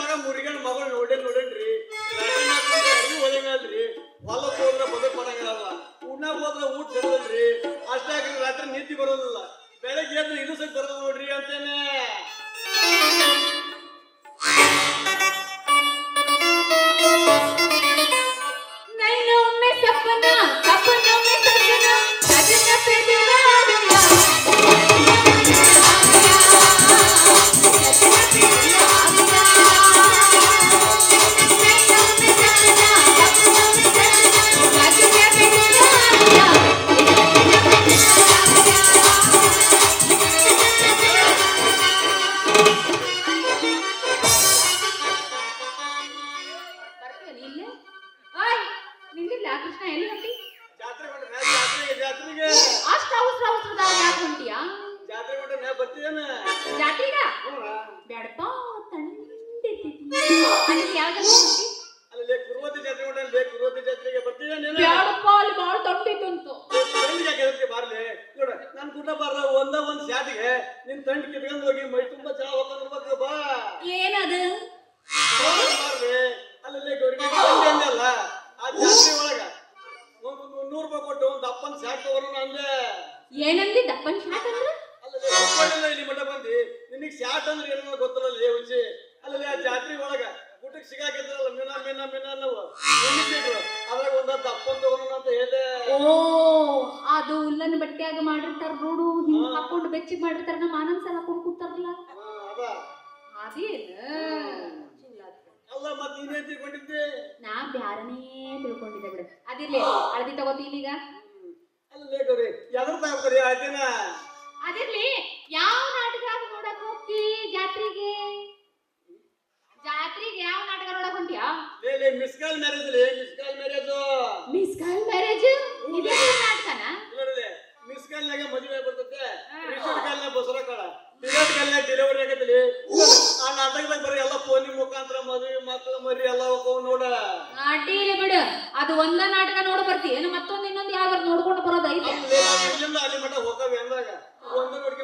ಮಗ ಮುರುಗನ್ ಮಗಳು ನೋಡಿ ಅಲ್ಲಿ ಯಾವ ಜಾತ್ರೆ ಹೋಗ್ತಿ? ಅಲ್ಲಿ ಕುರುವತಿ ಜಾತ್ರೆ ಉಂಟಲ್ಲಿ ಕುರುವತಿ ಜಾತ್ರೆಗೆ ಬರ್ತೀಯ ನೀನು? ಬ್ಯಾಡಪ್ಪ ಅಲ್ಲಿ ಭಾಳ ತಂಡಿತ್ತಂತು ತಂಡಿಗೆ ಯಾಕೆ ಬಾರ್ಲಿ? ನೋಡ ನನ್ ಗುಡ್ಡ ಬಾರ ಒಂದ ಒಂದ್ ನಿನ್ ತಂಡ್ ಕಿತ್ಕೊಂಡ್ ಹೋಗಿ ಮೈ ತುಂಬಾ ಚಾ ಹೋಗ್ಬೇಕು ಬಾ. ಏನದು? ಬಾರ್ಲಿ ಗೌರಿಗೆ ಆ ಜಾತ್ರೆ ಒಳಗ ನೂರ್ ರೂಪಾಯಿ ಕೊಟ್ಟು ಒಂದು ತಗೋಣ ಅಂದೆ. ಏನಂದಿ ದಪ್ಪನ್ ಶಾಟ್ ಅಂದ್ರ ಅಲ್ಲಲ್ಲಿ ಒಪ್ಕೊಂಡಿಲ್ಲ ಇಲ್ಲಿ ಮಠ ಬಂದಿ ನಿನಗ್ ಶಾಟ್ ಅಂದ್ರೆ ಏನೋ ಗೊತ್ತಲ್ಲ ಲೇ ಹುಚ್ಚಿ ಅಲ್ಲಲ್ಲಿ ಆ ಜಾತ್ರೆ ಒಳಗ ಊಟಕ್ಕೆ ಸಿಗಾಕಿದ್ರಲ್ಲ ಮಿನ ಮಿನ ಮಿನ ಅನ್ನವು ನಿಲ್ಲಿಸಿದ್ರು ಅದ್ರಾಗ ಒಂದ್ ಹತ್ತು ಅಪ್ಪನ್ ತಗೋಣ ಅಂತ ಹೇಳಿದೆ ಓ ಅದು ಉಲ್ಲನ್ ಬಟ್ಟೆಯಾಗ ಮಾಡಿರ್ತಾರ ನೋಡು ಹಿಂಗ್ ಹಾಕೊಂಡು ಬೆಚ್ಚಿಗೆ ಮಾಡಿರ್ತಾರ ನಮ್ಮ ಆನಂದ್ ಸಲ ಹಾಕೊಂಡು ಕೂತಾರಲ್ಲ. ಅದೇನ? ನಾ ಬ್ಯಾರನೇ ತಿಳ್ಕೊಂಡಿದ್ದೆ ಬಿಡ. ಅದಿರ್ಲಿ ಹಳದಿ ತಗೋತೀನಿ ಈಗ ಅದಿರ್ಲಿ ಯಾವ ನಾಟಕ ನೋಡಕ್ ಹೋಗ್ತಿ ಜಾತ್ರೆಗೆ? ನಾಟಕ ಲೇ ಮಿಸ್ ಕಾಲ್ ಮ್ಯಾರೇಜ್ ಲೇ miss call marriage miss call marriage ಇದೇ ನಾಟಕನ ನೋಡಿಲೆ ಮಿಸ್ ಕಾಲ್ ನಾಗ ಮದುವೆ ಬರ್ತೈತೆ ರಿಸೋರ್ಟ್ ಕಾಲ್ನಾಗ ಬಸರ ಕಾಳ. ಡೆಲಿವರಿ ಆಗತ್ತಲಿ ಆ ನಾಟಕದಾಗ ಬರೀ ಎಲ್ಲ ಫೋನಿ ಮುಖಾಂತರ ಮದುವೆ ಮಕ್ಕಳು ಮರಿ ಎಲ್ಲ ಹೋಗವ್ ನೋಡ. ಬಿಡು. ಅದು ಒಂದ ನಾಟಕ ನೋಡ ಬರ್ತಿ. ಏನು ಮತ್ತೊಂದು ಇನ್ನೊಂದ್ ಯಾವ್ದಾರು ನೋಡ್ಕೊಂಡು ಬರೋದ್ ಐತೆ. ಅಲ್ಲಿ ಮಠ ಹೋಗವೆ ಅಂದಾಗ ಒಂದು ನೋಡ್ಕೊಂಡ್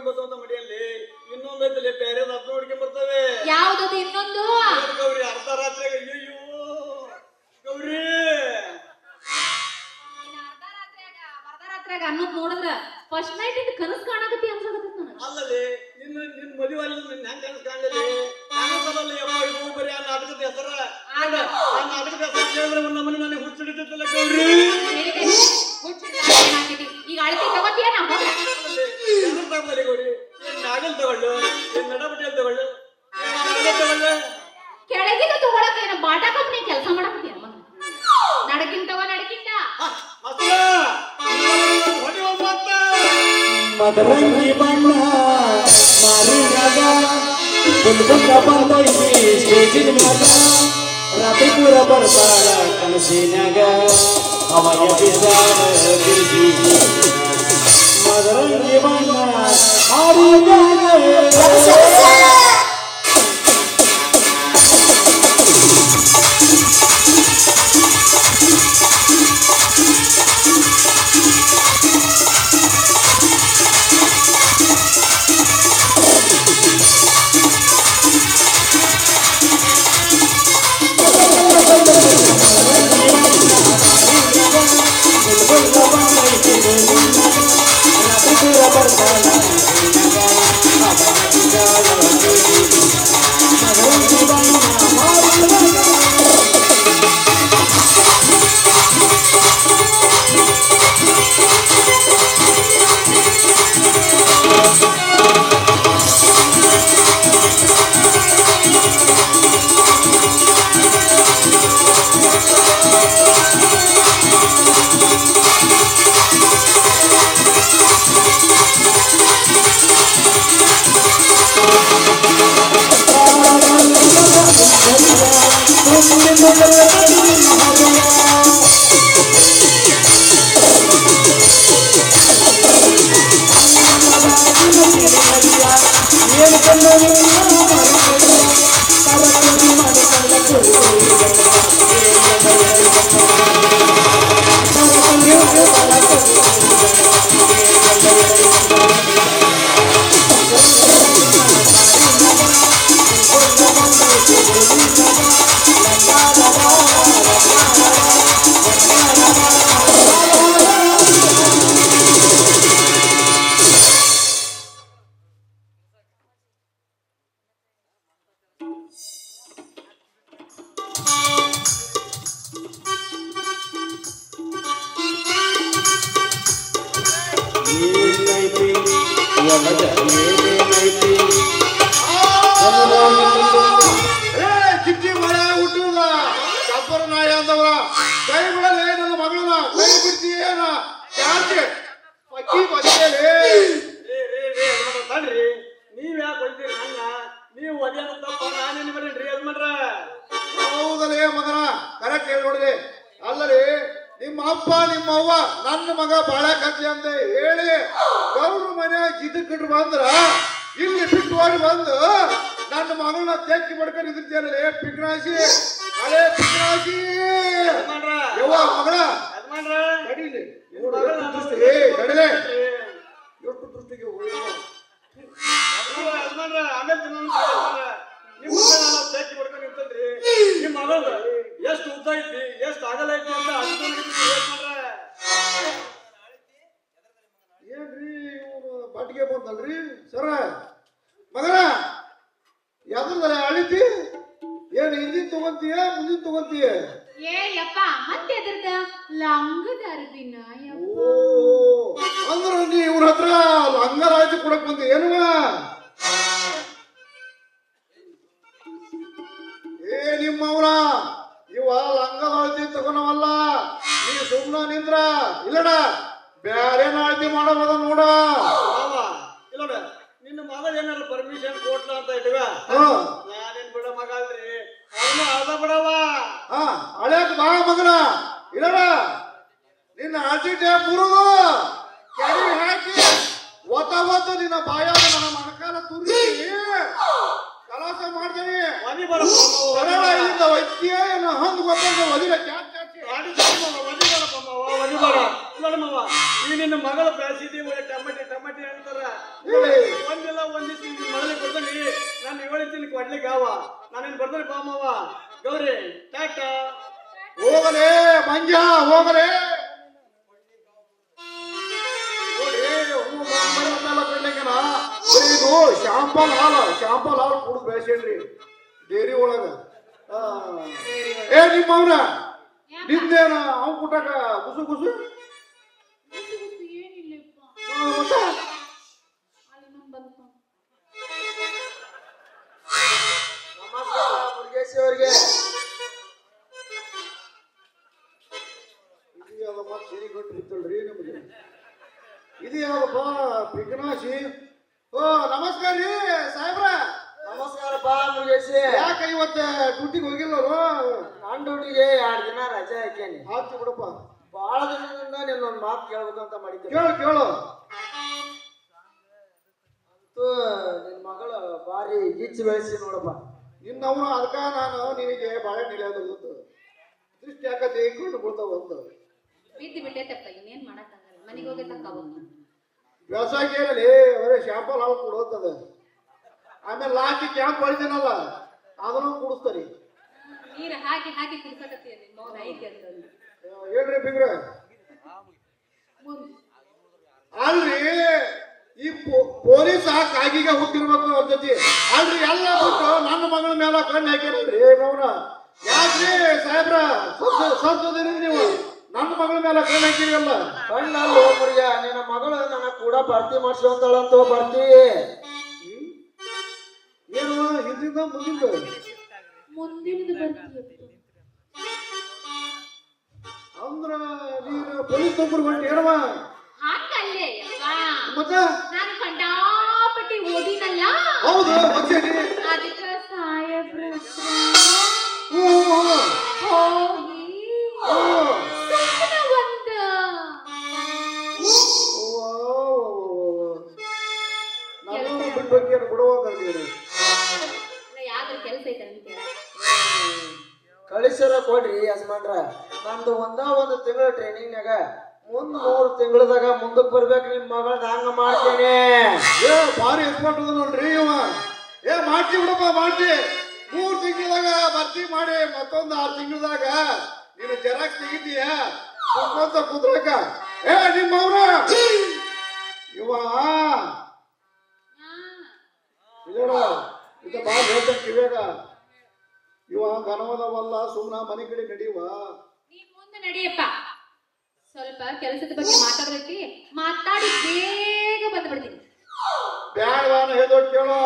ರಾತ್ರ್ಯಾಗ ಅನ್ನೋದ್ ನೋಡಿದ್ರ ಫಸ್ಟ್ ನೈಟ್ ಇಂದ ಕನಸು ಕಾಣಕತ್ತಿ ಅನ್ಸಕತ್ತೈತಿ ನನಗೆ. ಅಲ್ಲಲ್ಲಿ ನಿನ್ನ ನಿನ್ನ ಮದುವೆ ಅಲ್ಲಿ ನಿನ್ನ ಹೆಂಗ್ ಕನಸು ಕಾಣಲಿ ಕಾಣಿಸಲ್ಲ ಯಪ್ಪ ಇದು ಬರೀ ಆ ನಾಟಕದ ಹೆಸರ? ಆ ನಾಟಕದ ಹೆಸರು ಕೇಳಿದ್ರೆ ಒಂದು ನಮ್ಮನೆ ನನಗೆ ಹುಚ್ಚಿಡಿತೈತಲ್ಲ ಗೌರಿ ಈಗ ಅಳತಿ ತಗೋತೀಯ ನಾ? ತಗೊಳ್ಳಿ ಗೌರಿ? ನಾಗಲ್ ತಗೊಳ್ಳು? ನಡಬಟ್ಟಿಯಲ್ಲಿ ತಗೊಳ್ಳು? ತಗೊಳ್ಳು? ಮದರಂಗಿ ಬಣ್ಣ ಮಾರಿನಾಗ ಬುಲ್ಬುಲ್ಲ ಬಂದೈತಿ ಸ್ಟೇಜಿನ ಮ್ಯಾಗ ರಾತ್ರಿ ಪೂರ ಬರ್ತಾಳ ಕನಸಿನಾಗ ಅವಯ ಬಿದ್ದಾಳ ಗಿರ್ಗಿ ಮದರಂಗಿ ಬಣ್ಣ ಮಾರಿನಾಗ ನನ್ನ ಮಗ ಬಾಳ ಕಚ್ಚಿ ಅಂತ ಹೇಳಿ ಗೌರ ಮನ್ಯಾಗ ಇದಕ್ಕಿಟ್ಟು ಬಂದ್ರ ಇಲ್ಲಿ ಬಿಟ್ಟು ಓಡಿ ಬಂದು ನನ್ನ ಮಗಳನ್ನ ತೆಕ್ಕಿ ಮಾಡ್ಕೊಂಡು ಇದ್ದಿದ್ದೇನೆ ಏ ಹಳೆ ಪಿಕ್ರಾಸಿ ಯಜಮಾನ್ರ. ಯವ್ವ ಮಗಳ. ಯಜಮಾನ್ರ. ನಡೀಲಿ. ಲಂಗರಾಜ್ ಕೊಡಕ್ ಬಂದ. ಏನುವ ಏ ನಿಮ್ಮವ್ರ ಇವ ಲಂಗರಾಜಿ ತಗೋನವಲ್ಲ. ನೀ ಸುಮ್ನ ನಿಂದ್ರ. ಇಲ್ಲಡ ಬ್ಯಾರೆ ನಾಳ್ತಿ ಮಾಡೋದ ನೋಡ. ಮಾವ, ಇಲ್ಲ ನಿನ್ನ ಮಗ ಏನಾರ ಪರ್ಮಿಷನ್ ಕೊಟ್ಲ ಅಂತ ಇಟ್ಟಿವ ನಾನೇನ್ ಬಿಡ ಮಗ ಅಲ್ರಿ. ಅವನು ಅದ ಬಿಡವ ಹಾ ಹಳ್ಯಾಕ ಬಾ ಮಗನ. ಇಲ್ಲಡ ನಿನ್ನ ಆಚಿಟೆ ಮುರಿದು ಕೆಡಿ ಹಾಕಿ ಒತ್ತ ಒತ್ತ ನಿನ್ನ ಬಾಯಾಗ ನನ್ನ ಮಣಕಾಲ ತುರಿ ಕಲಾಸ ಮಾಡ್ತೀನಿ. ಸರಳ. ಇಲ್ಲಿಂದ ವೈದ್ಯ ಏನ ಹಂಗ ಗೊತ್ತಾಗ ಒದಿರ ಕ್ಯಾಚ್ ಚಾಚಿ ಈ ನಿನ್ನ ಮಗಳ ಬ್ಯಾಸಿದಿ ಒಳ್ಳೆ ಟಮಟೆ ಟಮಟೆ ಅಂತಾರ. ಒಂದಿಲ್ಲ ಒಂದಿವ್ಸ ನಿನ್ನ ಮಗಳಿಗೆ ಬರ್ತೀನಿ ನಾನು ಹೇಳಿದ್ದೀನಿ ಕೊಡ್ಲಿಕ್ಕೆ ಅವ ನಾನೇನ್ ಬರ್ತೀನಿ ಬಾ ಮಾವ ಗೌರಿ ಟಾಟಾ. ಹೋಗಲೇ ಮಂಜ ಹೋಗಲೇ. ಶಾಂಪಲ್ ಹಾಲ ಶಾಂಪಲ್ ಹಾಲು ಕುಡಿದು ಬೆಳೆಸೇನ್ರಿ ಡೇರಿ ಒಳಗ. ಏ ನಿಮ್ಮ ಅವನ ನಿಂದೇನ ಅವ್ ಕುಟಾಕ ಗುಸು ಮುರುಗೇಶಿ ಅವ್ರಿಗೆ. ಇದು ಯಾವ್ದಪ್ಪ ಸಿರಿ ಗಂಟು ನಮಗೆ? ಇದು ಯಾವ್ದಪ್ಪ ಪಿಕನಾಶಿ? ಓ ನಮಸ್ಕಾರ ರೀ ಸಾಹೇಬ್ರ. ನಮಸ್ಕಾರಪ್ಪ ಮುರುಗೇಶಿ. ಯಾಕ ಇವತ್ತ ಡ್ಯೂಟಿಗೆ ಹೋಗಿಲ್ಲರು ನನ್ನ ಡ್ಯೂಟಿಗೆ ಎರಡು ದಿನ ರಜೆ ಹಾಕೇನಿ ಹಾಕ್ತಿ ಬಿಡಪ್ಪ. ಬಹಳ ದಿನದಿಂದ ನಿನ್ನೊಂದು ಮಾತು ಕೇಳ್ಬೇಕಂತ ಮಾಡಿದ್ದೆ ಕೇಳು ಕೇಳು. ಅಂತೂ ನಿನ್ನ ಮಗಳು ಭಾರಿ ಗಿಚ್ಚು ಬೆಳೆಸಿ ನೋಡಪ್ಪ. ನಿನ್ನವನು ಅದಕ್ಕ ನಾನು ನಿನಗೆ ಬಾಳೆ ನಿಲಿಯೋದು ದೃಷ್ಟಿ ಯಾಕ ದೇಕೊಂಡು ಬಿಡ್ತಾವ ಒಂದು ಬಿದ್ದು ಬಿಟ್ಟೈತಪ್ಪ ಇನ್ನೇನ್ ಮಾಡಕ್ಕಾಗಲ್ಲ ಮನೆಗೆ ಹೋಗಿ ತಕ್ಕ ವ್ಯವಸಾಯ ಏನಲ್ಲಿ ಅವರೇ ಶಾಂಪಲ್ ಹಾಲು ಕೊಡೋತದ ಆಮೇಲೆ ಲಾಕಿ ಕ್ಯಾಂಪ್ ಹೊಳಿತೇನಲ್ಲ ಅದನ್ನು ಕುಡಿಸ್ತಾರೆ. ನೀರ್ ಹಾಕಿ ಹಾಕಿ ಕುಡ್ಸಕತ್ತೀಯ ಮೌನ ಐತಿ ಹೇಳ್ರಿ ಬಿಗ್ರ. ಅಲ್ರಿ ಈ ಪೊಲೀಸ್ ಆ ಕಾಗಿಗೆ ಹುಟ್ಟಿರ್ಬೇಕು ಅವ್ರ ಜೊತೆ ಅಲ್ರಿ ಎಲ್ಲ ಬಿಟ್ಟು ನನ್ನ ಮಗಳ ಮೇಲೆ ಕಣ್ಣು ಹಾಕಿರಲ್ರಿ ಮೌನ ಯಾಕ್ರಿ ಸಾಹೇಬ್ರ? ಸಂಸದ ನೀವು? ನನ್ನ ಮಗಳ ಮೇಲೆ ಕಣ್ಣು ಹಾಕಿರಲ್ಲ ಕಣ್ಣಲ್ಲ ಹೋಗ್ರಿಯ ನಿನ್ನ ಮಗಳು ನನ್ನ ಕೂಡ ಭರ್ತಿ ಮಾಡಿಸ್ಕೊಂತಾಳಂತ ಭರ್ತಿ. ಏನು ಹಿಂದಿಂದ ಮುಂದಿಂದ ಮುಂದಿನದು ಅಂದ್ರ ನೀನು ಪೊಲೀಸ್ ನೌಕರಿ ಹೊಂಟಿ ಏನವ? ಹಂಗಲ್ಲೇ ಯಪ್ಪ ಮತ್ತ? ನಾನು ಕಂಡಾಪಟ್ಟಿ ಓದಿನಲ್ಲ? ಹೌದು ಮತ್ತೇನಿ ಅದಕ್ಕ ಸಾಹೇಬ್ರ ಹತ್ರ ಕೆಲಸ ಐತಂತ ಕಳಿಸರ ಕೊಡ್ರಿ ಯಜಮಾನ್ರ. ನಂದು ಒಂದ ಒಂದು ತಿಂಗಳ ಟ್ರೈನಿಂಗ್ನಾಗ ಮುಂದ್ ಮೂರು ತಿಂಗಳದಾಗ ಮುಂದಕ್ಕೆ ಬರ್ಬೇಕು ನಿಮ್ಮ ಮಗಳ ಹಂಗ ಮಾಡ್ತೇನೆ. ಏ ಭಾರಿ ಎಕ್ಸ್ಪರ್ಟ್ ಅದ ನೋಡ್ರಿ ಇವ. ಏ ಮಾಡ್ತಿ ಬಿಡಪ್ಪ ಮಾಡ್ತಿ. ಮೂರ್ ತಿಂಗಳದಾಗ ಭರ್ತಿ ಮಾಡಿ ಮತ್ತೊಂದು ಆರು ತಿಂಗಳದಾಗ ನೀನು ಜೆರಾಕ್ಸ್ ತೆಗಿತೀಯ? ಕುತ್ಕೊಂತ ಕುದ್ರಕ ಏ ನಿಮ್ಮವ್ರ. ಇವ. ಇಲ್ಲಡ ಇದ ಬಾ ಹೇಳ್ತಂತ ಇವಾಗ ಇವ ಘನವದವಲ್ಲ ಸುಮ್ನ ಮನೆ ಕಡೆ ನಡೆಯುವ ನೀನ್ ಮುಂದೆ ನಡೆಯಪ್ಪ. ಸ್ವಲ್ಪ ಕೆಲಸದ ಬಗ್ಗೆ ಮಾತಾಡಬೇಕು ಮಾತಾಡಿ ಬೇಗ ಬಂದ್ಬಿಡ್ತೀನಿ. ಬ್ಯಾಡವಾನ ಹೇಳ್ದೊಟ್ಟು ಕೇಳೋ.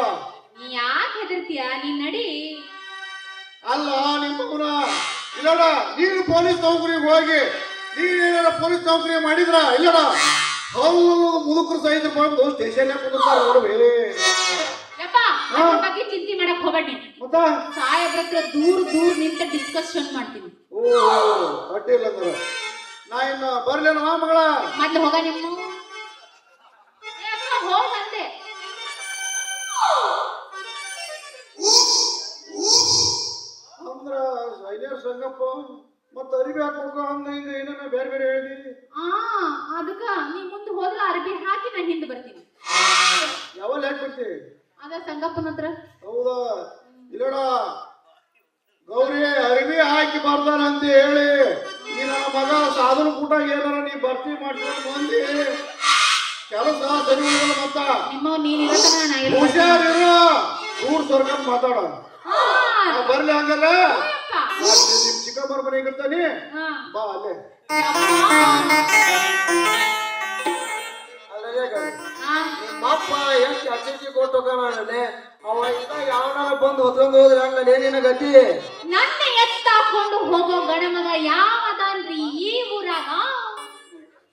ನೀ ಯಾಕೆ ಹೆದರ್ತೀಯ? ನೀ ನಡಿ. ಅಲ್ಲ ನಿಮ್ಮವನ ಇಲ್ಲಡ ನೀನು ಪೊಲೀಸ್ ನೌಕರಿಗೆ ಹೋಗಿ ನೀನೇನಾರ ಪೊಲೀಸ್ ನೌಕರಿ ಮಾಡಿದ್ರ? ಇಲ್ಲಡ ಹೌದು ಮುದುಕರು ಸಹಿತ ಬಂದು ಸ್ಟೇಷನ್ ಕುದುರ್ತಾರ ನೋಡ್ಬೇ ಯಪ್ಪ ಅದ್ರ ಬಗ್ಗೆ ಚಿಂತೆ ಮಾಡಕ್ ಹೋಗಬೇಡಿ. ಮತ್ತ? ಸಾಹೇಬ್ರ ಹತ್ರ ದೂರ ದೂರ ನಿಂತ ಡಿಸ್ಕಷನ್ ಮಾಡ್ತೀನಿ. ಓ ಅಡ್ಡಿಲ್ಲ ಅಂದ್ರೆ? ನಾ ಇನ್ನು ಬರ್ಲೇನವಾ ಮಗಳ? ಮೊದ್ಲು ಹೋಗ ನಿಮ್ಮ. ಹೋಗಂದೆ ಅಂದ್ರ ಸೈನ್ಯರ್ ಸಂಗಪ್ಪ ಮತ್ತ ಅರಿವಿ ಹಾಕೋಕ ಅಂದ ಹಿಂಗ ಏನೇನ ಬೇರೆ ಬೇರೆ ಹೇಳಿದಿ. ಆ ಅದಕ್ಕ ನೀ ಮುಂದೆ ಹೋದ್ರ ಅರಬಿ ಹಾಕಿ ನಾ ಹಿಂದೆ ಬರ್ತೀನಿ. ಯಾವಾಗ ಯಾಕೆ ಬರ್ತೀವಿ ಅದ ಸಂಗಪ್ಪನ ಹತ್ರ. ಹೌದಾ? ಇಲ್ಲಡ ಗೌರಿ ಅರಿವಿ ಹಾಕಿ ಬರ್ತಾನ ಅಂತ ಹೇಳಿ. ಈ ನನ್ನ ಮಗ ಸಾಧನ ಕೂಟ ಏನಾರ ನೀ ಭರ್ತಿ ಮಾಡ್ಕೊಂಡು ಬಂದಿ. ಕೆಲಸ ಸರಿ ಉಳಿಯಲ್ಲ ಮತ್ತ. ನಿಮ್ಮ ನೀನ್ ಇರತನ ನಾ ಇರ್ಬೇಕು. ಹುಷಾರಿರು. ಊರ್ ಸರ್ಕಂಡ್ ಮಾತಾಡ. ನಾ ಬರ್ಲಿ ಹಂಗಲ್ಲ ನಿಮ್ ಚಿಕ್ಕ ಬರ್ಬರ್ ಹೇಗಿರ್ತಾನೆ ಬಾ ಅಲ್ಲೇ. ನಿಮ್ಮಪ್ಪ ಎಷ್ಟು ಅಚ್ಚಿ ಕೊಟ್ಟು ಹೋಗೋಣಲ್ಲೇ ಅವ ಇದ್ದಾಗ ಯಾವನಾರ ಬಂದು ಹೊತ್ಕೊಂಡು ಹೋದ್ರೆ ಹಂಗಲ್ಲೇ ನಿನ್ನ ಗತಿ? ನನ್ನ ಎತ್ತಾಕೊಂಡು ಹೋಗೋ ಗಣಮಗ ಯಾವದನ್ರಿ ಈ ಊರಾಗ?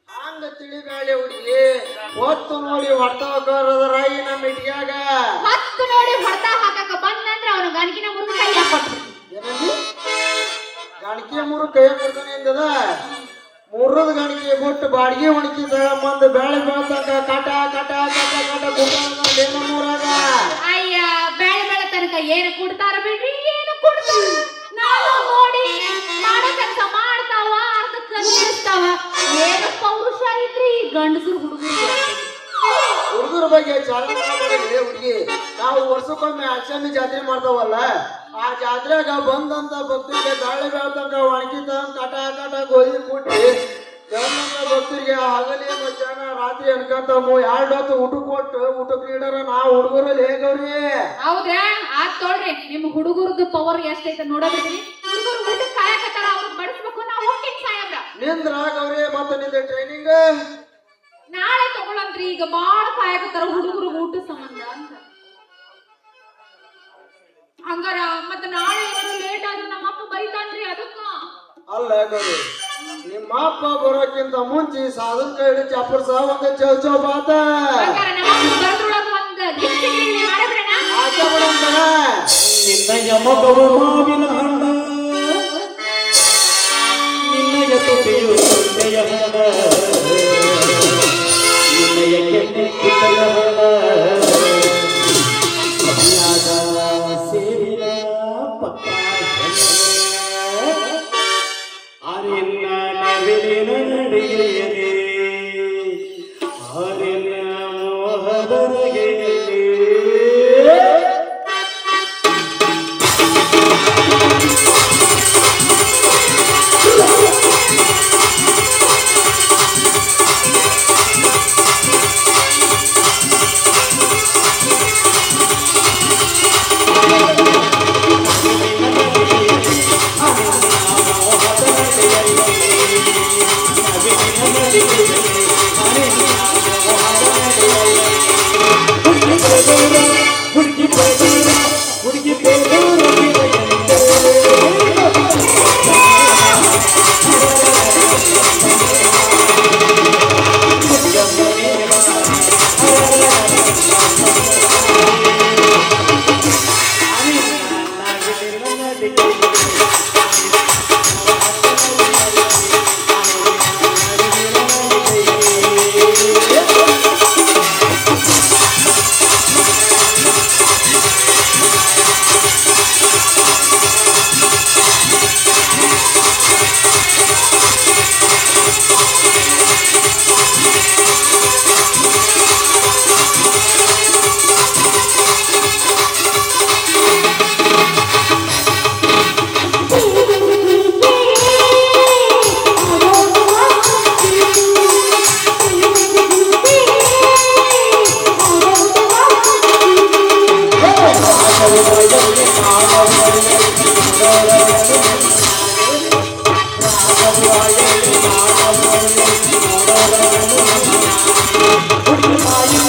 ಹಂಗ ತಿಳಿಗಾಳಿ ಹುಡುಗಿ ಹೊತ್ತು ನೋಡಿ ಹೊಡ್ತಾರ ಈ ನಮ್ಮ ಇಟ್ಗ್ಯಾಗ. ಹತ್ತು ನೋಡಿ ಹೊಡ್ತಾ ಹಾಕಕ ಬಂದಂದ್ರ ಅವನು ಗಣಕಿನ ಮುರು ಕೈ ಹಾಕೊಟ್ರು ಏನಂದಿ? ಗಾಣಿಕೆ ಮೂರು ಕೈ ಕೊಡ್ತಾನೆ ಎಂದದ ಮೂರದ ಗಾಣಿಕೆ ಬಿಟ್ಟು ಬಾಡಿಗೆ ಹೊಣಿಕೆ ತಗೊಂಬಂದು ಬೆಳೆ ಬೆಳ್ತಂಕ ಕಟ ಕಟ ಕಟ ಕಟ ಕುಟ್ಟ ಮೂರಾಗ ಅಯ್ಯ ಬೆಳೆ ಬೆಳೆ ತನಕ ಏನು ಕೊಡ್ತಾರ ಬಿಡ್ರಿ ಏನು ಕೊಡ್ತಾರ ನಾವು ನೋಡಿ ಮಾಡೋ ಕೆಲಸ ಮಾಡ್ತಾವ ಅರ್ಧಕ್ಕ ನಿಲ್ಲಿಸ್ತಾವ ಏನು ಪೌರುಷ ಐತ್ರಿ ಈ ಗಂಡಸರು ಹುಡುಗರು ಹುಡುಗರ ಬಗ್ಗೆ ಚಾಲನೆ ಮಾಡಿದ್ರೆ ಹುಡುಗಿ ನಾವು ವರ್ಷಕ್ಕೊಮ್ಮೆ ಅಷ್ಟಮಿ ಜಾತ್ರೆ ಮಾಡ್ತಾವಲ್ಲ ಆ ಜಾತ್ರೆಗ ಬಂದಂತ ಭಕ್ತರಿಗೆ ದಾಳಿ ಬೆಳ್ತಂಗ ಒಣಗಿದ ಕಟ ಕಟ ಗೋಧಿ ಕುಟ್ಟಿ ಬಂದಂತ ಭಕ್ತರಿಗೆ ಹಗಲಿ ಮಧ್ಯಾಹ್ನ ರಾತ್ರಿ ಅನ್ಕಂತ ಎರಡು ಹೊತ್ತು ಊಟ ಕೊಟ್ಟು ಊಟಕ್ಕೆ ನೀಡರ ನಾವು ಹುಡುಗರಲ್ಲಿ ಹೇಗವ್ರಿ? ಹೌದ್ರಾ? ಆತ್ ತೊಳ್ರಿ ನಿಮ್ ಹುಡುಗರದ್ದು ಪವರ್ ಎಷ್ಟೈತೆ ನೋಡೋದ್ರಿ. ಹುಡುಗರು ಊಟಕ್ಕೆ ಕಾಯಕತ್ತಾರ ಅವ್ರಿಗೆ ಬಡಿಸ್ಬೇಕು ನಾವು ಹೋಗ್ತೀನಿ ಸಾಯಬ್ರ. ನಿಂದ್ರ ಗೌರಿ ಮತ್ತೆ ನಿಂದ ಟ್ರೈನಿಂಗ್ ನಾಳೆ ತಗೊಳಂತ್ರಿ ಈಗ ಬಾಳ ಕಾಯಕತ್ತಾರ ಹುಡುಗರು ಊಟ ಸಂಬಂಧ ಅಂತ. ಹಂಗಾರ ಮತ್ತೆ ನಾಳೆ ಏನಾದ್ರು ಲೇಟ್ ಆದ್ರೆ ನಮ್ಮಪ್ಪ ಬೈತಾನ್ರಿ ಅದಕ್ಕ? ಅಲ್ಲ ಗೌರಿ ನಿಮ್ಮ ಅಪ್ಪ ಬರೋಕ್ಕಿಂತ ಮುಂಚೆ ಸಾಧನ ಕೈ ಚಾಪರ್ ಸಹ ಒಂದು ಚೌ ಚೌ ಬಾತ. ಹಂಗಾರ ನಮ್ಮಪ್ಪ ಬರ್ದ್ರೊಳಗ ಒಂದ್ ಗಿಫ್ಟ್ ಮಾಡಬಿಡಣ ಆಚೆ ಬಿಡಂತಾನ ನಿನ್ನಯ ಮಗವು ಮಾವಿನ ಹಣ್ಣ. ನಿನ್ನ ತುಟಿಯು ಸೀತೆಯ ಹಣ. Are you.